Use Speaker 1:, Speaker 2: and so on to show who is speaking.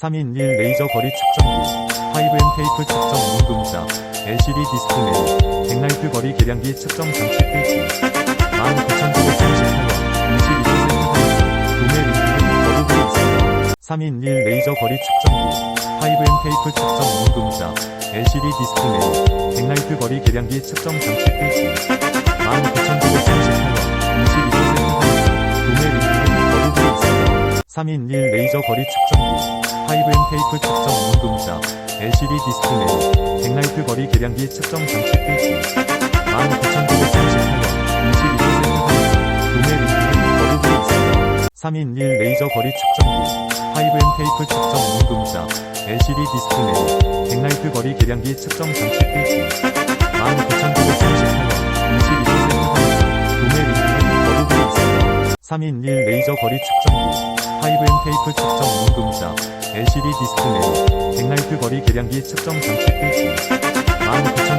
Speaker 1: 3인 1 레이저 거리 측정기 5M 테이프 측정 원금자 LCD 디스플레이 백라이트 거리 계량기 측정 장치 필지 19,938원 22% 할인 구매 링크는 더보기에 있습니다. 3인 1 레이저 거리 측정기 5M 테이프 측정 원금자 LCD 디스플레이 백라이트 거리 계량기 측정 장치 필지 3인 1 레이저 거리 측정기 5M 테이프 측정 원금자 LCD 디스플레이 백라이트 거리 계량기 측정 장치 필지 19,938원 22% 할인. 구매 링크는 더보기에 있습니다. 3인 1 레이저 거리 측정기 5M 테이프 측정 원금자 LCD 디스플레이 백라이트 거리 계량기 측정 장치 필지 19,938원 3인 1 레이저 거리 측정기 5M 테이프 측정 원금자 LCD 디스플레이 백라이트 거리 계량기 측정 장치 필지 19,938원